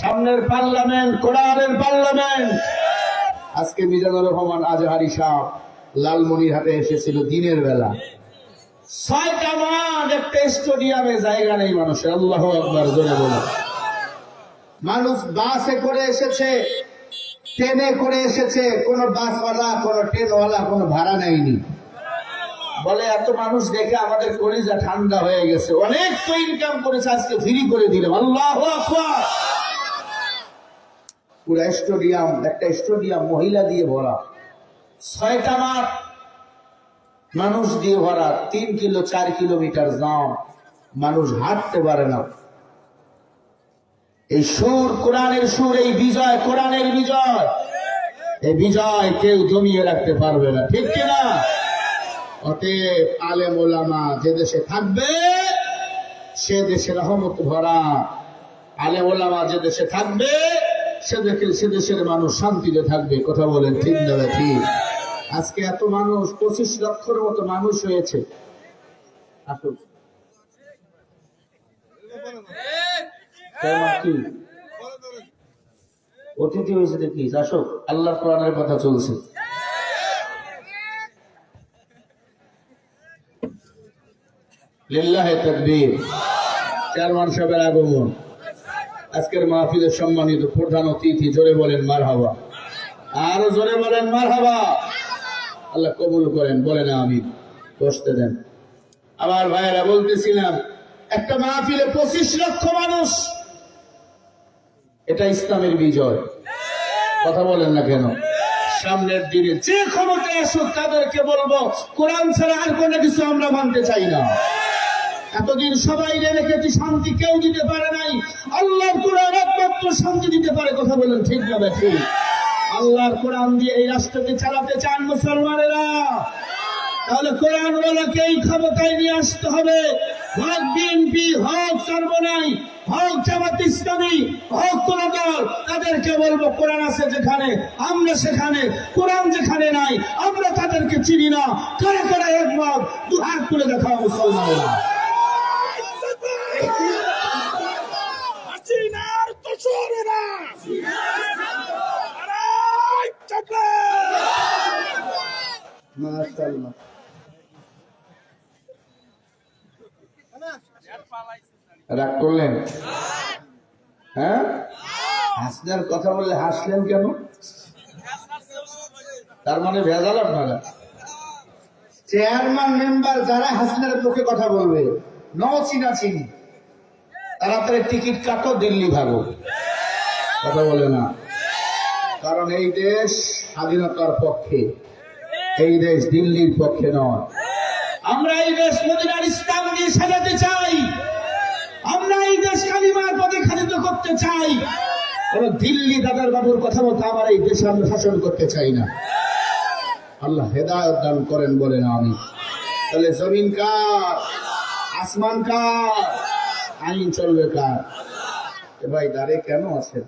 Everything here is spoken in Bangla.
সামনের পার্লামেন্ট, কোরআনের পার্লামেন্ট। আজকে মিজানুর রহমান আজহারি সাহ লালমনিরহাটে এসেছিল দিনের বেলা। ছয়টা একটা স্টেডিয়ামে, জায়গা নেই মানুষের, আল্লাহ একবার বলে মানুষ বাসে করে এসেছে, ট্রেনে করে এসেছে, কোন বাসওয়ালা, কোন ট্রেনওয়ালা, কোন ভাড়া নেয়নি। বলে, এত মানুষ দেখে আমাদের কলিজা ঠান্ডা হয়ে গেছে। অনেক তো ইনকাম করেছে, আজকে ফ্রি করে দিলাম। আল্লাহ পুরো স্টেডিয়াম, একটা স্টেডিয়াম মহিলা দিয়ে ভরা। ছয়টা মাঠ মানুষ দিয়ে ভরা, তিন কিলো, চার কিলোমিটার জাম মানুষ হাঁটতে পারে না। এই সুর, কোরআনের সুর, এই বিজয়, কোরআনের বিজয়। এই বিজয় কেউ জমিয়ে রাখতে পারবে না, ঠিক কিনা অতএব আলেম ওলামা যে দেশে থাকবে, সে দেশে রহমত ভরা। আলেম ওলামা যে দেশে থাকবে সে দেশের মানুষ শান্তিতে থাকবে, কথা বলেন ঠিক না ঠিক। আজকে এত মানুষ, পঁচিশ লক্ষর মতো মানুষ হয়েছে। আসুন। অতিথি হয়েছে দেখি আসো আল্লাহ কোরআনের কথা চলছে। লিল্লাহে তাকবীর। চেয়ারম্যান সাহেবের আগমন। আজকের মাহফিলের সম্মানিত প্রধান অতিথি জোরে বলেন মার হাবা আরও জোরে বলেন মার হাবা আল্লাহ কবুল করেন, বলেন আমি বসতে দেন। আমার ভাইয়েরা বলতেছিলাম, একটা মাহফিলে পঁচিশ লক্ষ মানুষ। এটা ইসলামের বিজয়। কথা বলেন না কেন? সামনের দিনে যে ক্ষমতায় আসুক, তাদেরকে বলব, কোরআন ছাড়া আর কোনো কিছু আমরা মানতে চাই না। এতদিন সবাই রেখেছি শান্তি কেউ দিতে পারে নাই। আল্লাহর কোরআন একমাত্র শান্তি দিতে পারে কথা বলেন ঠিক না ঠিক আল্লাহর কোরআন দিয়ে এই রাষ্ট্রকে চালাতে চান মুসলমানেরা। তাহলে কোরআন ওয়ালাকে এই ক্ষমতায় নিয়ে আসতে হবে। হক বিএনপি, হক সর্বনাই, হক জামাত ইসলামী, হক কোন দল, তাদেরকে বলব কোরআন আছে যেখানে, আমরা সেখানে, কোরআন যেখানে নাই, আমরা তাদেরকে চিনি না। কারা কারা একমত? দু হাত তুলে দেখাও মুসলমানেরা হাসিনার দোসরেরা আরে চাপে মাশাআল্লাহ। রাগ করলেন? হ্যাঁ? হাসনার কথা বললে হাসলেন কেন? তার মানে ভেজাল আপনারা। চেয়ারম্যান, মেম্বার যারা হাসনার পক্ষে কথা বলবে ন চিনা চিনি তাড়াতাড়ি টিকিট কাটো দিল্লি ভাগো। কথা বলে না। কারণ এই দেশ স্বাধীনতার পক্ষে। এই দেশ দিল্লির পক্ষে নয়। আমরা এই দেশ মদিনার ইসলাম দিয়ে সাজাতে চাই। আমরা এই দেশ কালিমার পদে খালিত করতে চাই। কোন দিল্লি দাদার বাবুর কথা মতো আমার এই দেশে আমরা শাসন করতে চাই না। আল্লাহ হেদায়ত দান করেন বলেন আমি। তাহলে জমিন কার? আসমান কার? আইন চলবে কার? এ ভাই দাঁড়ে কেন আছেন?